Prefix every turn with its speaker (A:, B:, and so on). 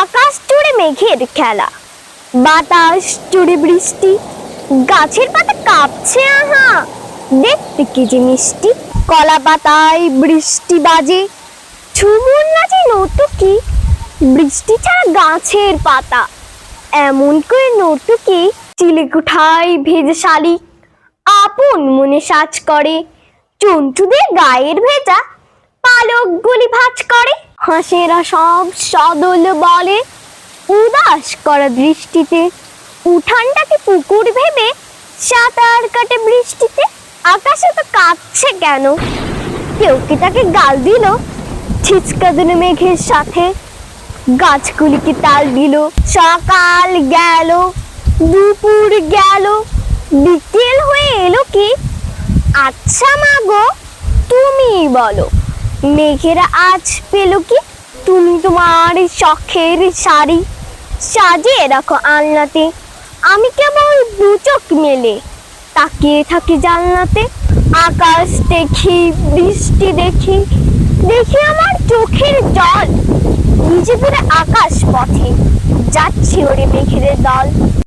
A: আকাশ জুড়ে মেঘের খেলা। বাতাস জুড়ে বৃষ্টি, গাছের পাতা কাঁপছে, আহা। দেখতে কি যে মিষ্টি, কলা পাতায় বৃষ্টি বাজে। ঝুমুর নাচে নর্তকী বৃষ্টি ছাড়া গাছের পাতা। এমন করে নর্তকী চিলেকোঠায় ভেজে শালিক আপন মনে সাজ করে চঞ্চুদের গায়ের ভেজা পালক গুলি ভাঁজ করে। হাঁসেরা সব সদল বলে। উদাস করা দৃষ্টিতে, উঠানটাকে পুকুর ভেবে সাঁতার কাটে বৃষ্টিতে। আকাশে তো কাঁপছে কেন? কেউ কি তাকে গাল দিল? ছিচকা দিল মেঘের সাথে গাছগুলিকে তাল দিল। সকাল গেল, দুপুর গেল, বিকেল হয়ে এলো কি? আচ্ছা মাগো তুমি বলো। মেঘেরা আজ পেল কি? তুমি তোমার শখের শাড়ি সাজিয়ে রাখো আলনাতে। আমি কেবল দু চোখ মেলে তাকিয়ে থাকি জানলাতে। আকাশ দেখি, বৃষ্টি দেখি দেখি আমার চোখের জল। নিজে পুরে আকাশ পথে যাচ্ছি ওরে মেঘের দল।